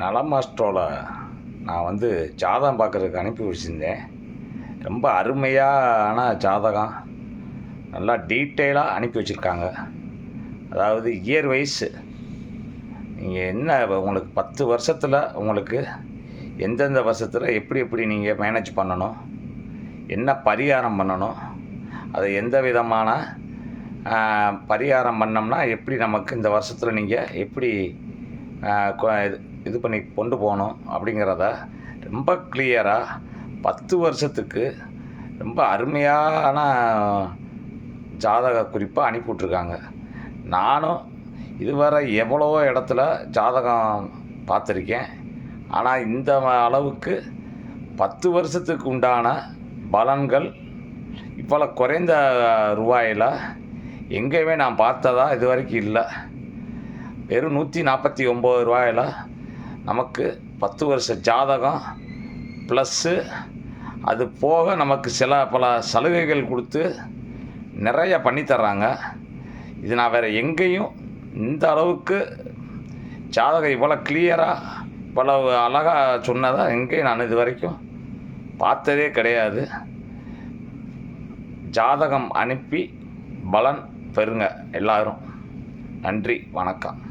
நலம் மாஸ்ட்ரோவில் நான் வந்து ஜாதகம் பார்க்குறதுக்கு அனுப்பி வச்சுருந்தேன். ரொம்ப அருமையான ஜாதகம். நல்லா டீட்டெயிலாக அனுப்பி வச்சுருக்காங்க. அதாவது இயர் வைஸ் நீங்கள் என்ன உங்களுக்கு பத்து வருஷத்தில் உங்களுக்கு எந்தெந்த வருஷத்தில் எப்படி எப்படி நீங்கள் மேனேஜ் பண்ணணும்? என்ன பரிகாரம் பண்ணணும்? அது எந்த விதமான பரிகாரம் பண்ணோம்னா எப்படி நமக்கு இந்த வருஷத்தில் நீங்கள் எப்படி இது- பண்ணி கொண்டு போகணும் அப்படிங்கிறத ரொம்ப கிளியராக பத்து வருஷத்துக்கு ரொம்ப அருமையான ஜாதக குறிப்பாக அனுப்பி விட்ருக்காங்க நானும் இதுவரை எவ்வளவோ இடத்துல ஜாதகம் பார்த்துருக்கேன். ஆனால் இந்த அளவுக்கு பத்து வருஷத்துக்கு உண்டான பலன்கள் இவ்வளோ குறைந்த ரூபாயில் எங்கேயுமே நான் பார்த்ததா இது வரைக்கும் இல்லை. வெறும் நூற்றி நாற்பத்தி ஒம்பது ரூபாயில் நமக்கு பத்து வருஷ ஜாதகம் ப்ளஸ்ஸு அது போக நமக்கு சில பல சலுகைகள் கொடுத்து நிறைய பண்ணித்தர்றாங்க இது நான் வேறு எங்கேயும் இந்த அளவுக்கு ஜாதகம் இவ்வளோ கிளியராக இவ்வளவு அழகாக சொன்னதாக எங்கேயும் நான் இது வரைக்கும் பார்த்ததே கிடையாது. ஜாதகம் அனுப்பி பலன் பெறுங்க எல்லாரும். நன்றி வணக்கம்.